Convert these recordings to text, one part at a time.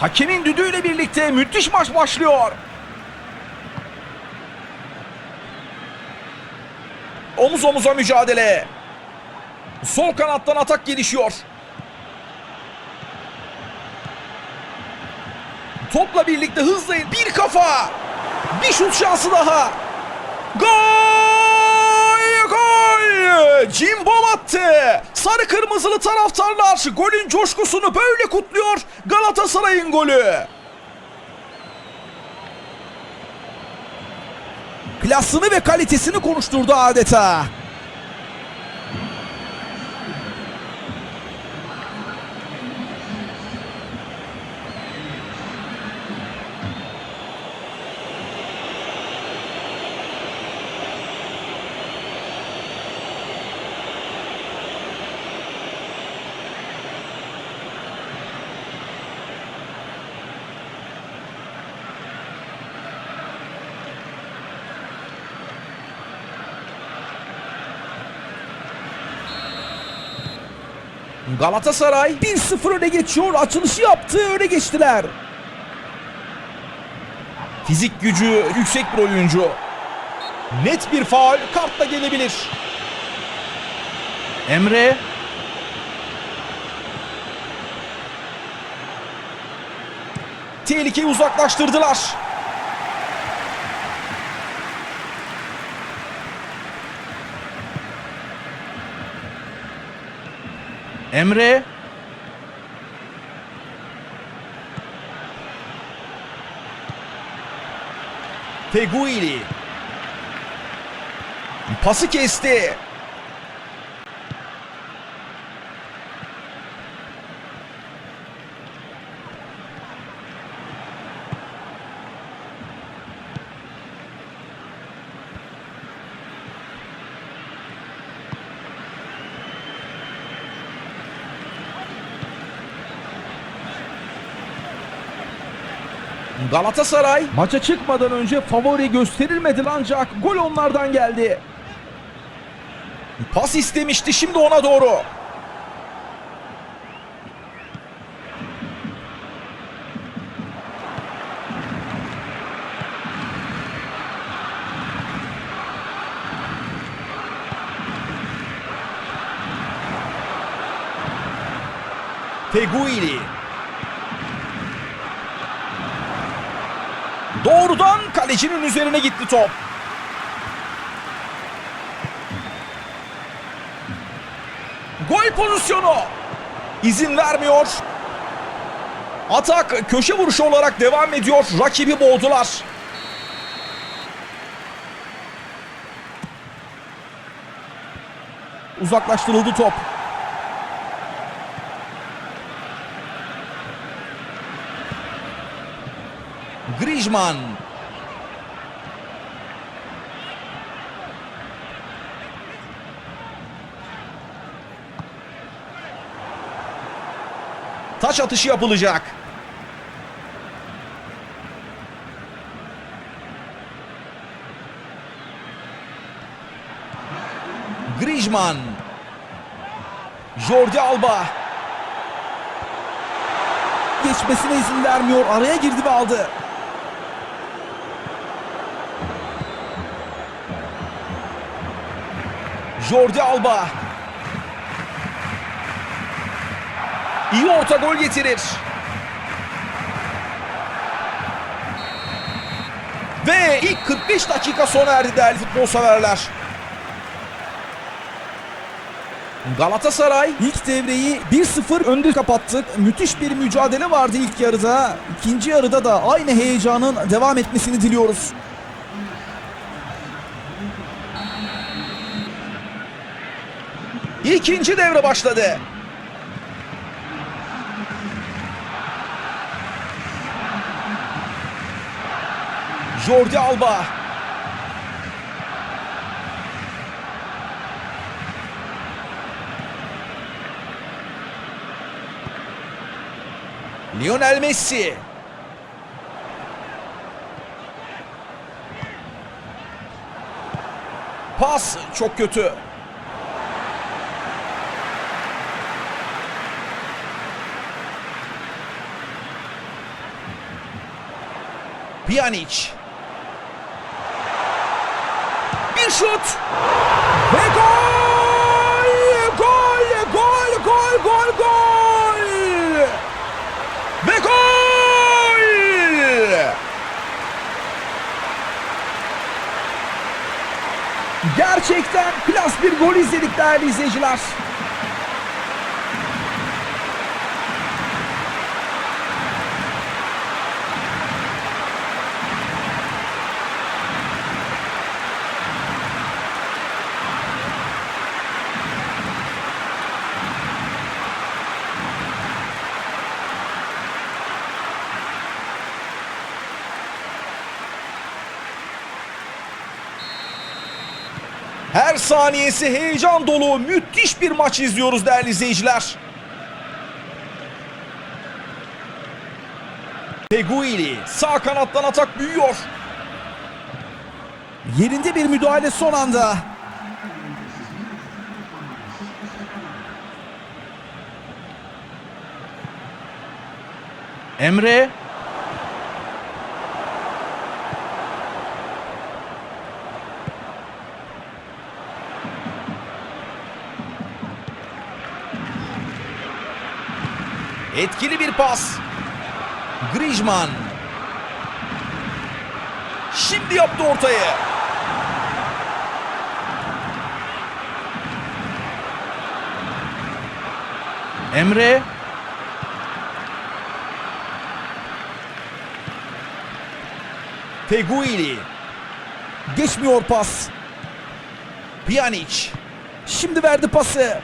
Hakemin düdüğüyle birlikte müthiş maç başlıyor. Omuz omuza mücadele. Sol kanattan atak gelişiyor. Topla birlikte hızla bir kafa. Bir şut şansı daha. Gol! Gol! Cimbom attı. Sarı kırmızılı taraftarlar golün coşkusunu böyle kutluyor. Galatasaray'ın golü. Klasını ve kalitesini konuşturdu adeta. Galatasaray 1-0 öne geçiyor. Açılışı yaptı. Öne geçtiler. Fizik gücü yüksek bir oyuncu. Net bir faul kartla gelebilir. Emre Tehlikeyi uzaklaştırdılar. Emre Feguili Pası kesti. Galatasaray maça çıkmadan önce favori gösterilmedi ancak gol onlardan geldi. Pas istemişti şimdi ona doğru. Feguili. Doğrudan kalecinin üzerine gitti top. Gol pozisyonu. İzin vermiyor. Atak köşe vuruşu olarak devam ediyor. Rakibi boğdular. Uzaklaştırıldı top. Griezmann. Taç atışı yapılacak. Griezmann. Jordi Alba. Geçmesine izin vermiyor. Araya girdi ve aldı. Jordi Alba. İyi orta gol getirir. Ve ilk 45 dakika sona erdi değerli futbol severler. Galatasaray ilk devreyi 1-0 önde kapattık. Müthiş bir mücadele vardı ilk yarıda. İkinci yarıda da aynı heyecanın devam etmesini diliyoruz. İkinci devre başladı. Jordi Alba. Lionel Messi. Pas çok kötü. Pjanic. Bir şut. Ve gol! Gol! Gol! Gol! Gol! Gol! Ve gol! Gerçekten klas bir gol izledik değerli izleyiciler. Her saniyesi heyecan dolu müthiş bir maç izliyoruz değerli izleyiciler. Peguili sağ kanattan atak büyüyor. Yerinde bir müdahale son anda. Emre Etkili bir pas. Griezmann. Şimdi yaptı ortayı. Emre Peguili. Geçmiyor pas. Pjanic. Şimdi verdi pası.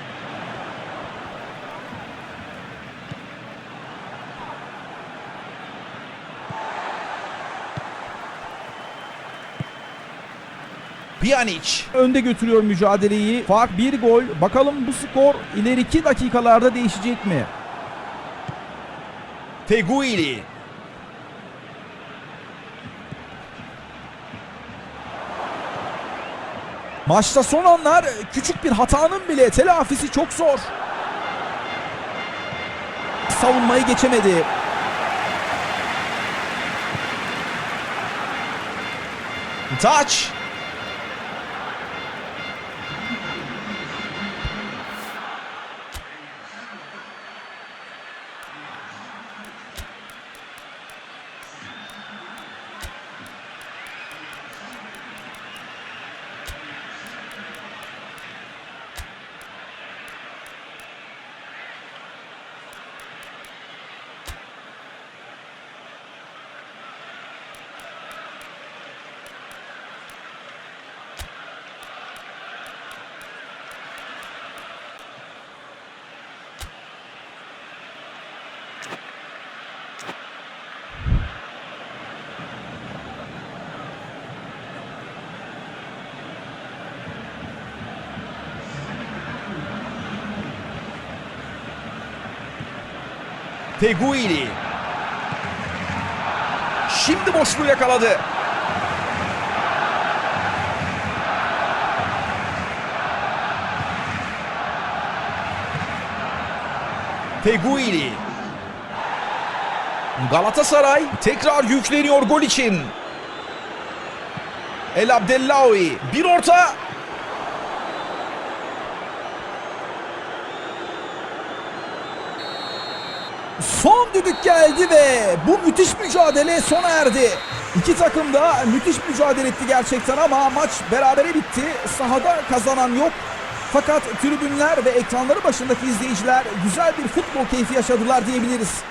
Pjanic. Önde götürüyor mücadeleyi. Fark bir gol. Bakalım bu skor ileriki dakikalarda değişecek mi? Peguili. Maçta son anlar küçük bir hatanın bile telafisi çok zor. Savunmayı geçemedi. Taç. Peguili. Şimdi boşluğu yakaladı. Peguili. Galatasaray tekrar yükleniyor gol için. El Abdellaoui bir orta Son düdük geldi ve bu müthiş mücadele sona erdi. İki takım da müthiş mücadele etti gerçekten ama maç berabere bitti. Sahada kazanan yok. Fakat tribünler ve ekranları başındaki izleyiciler güzel bir futbol keyfi yaşadılar diyebiliriz.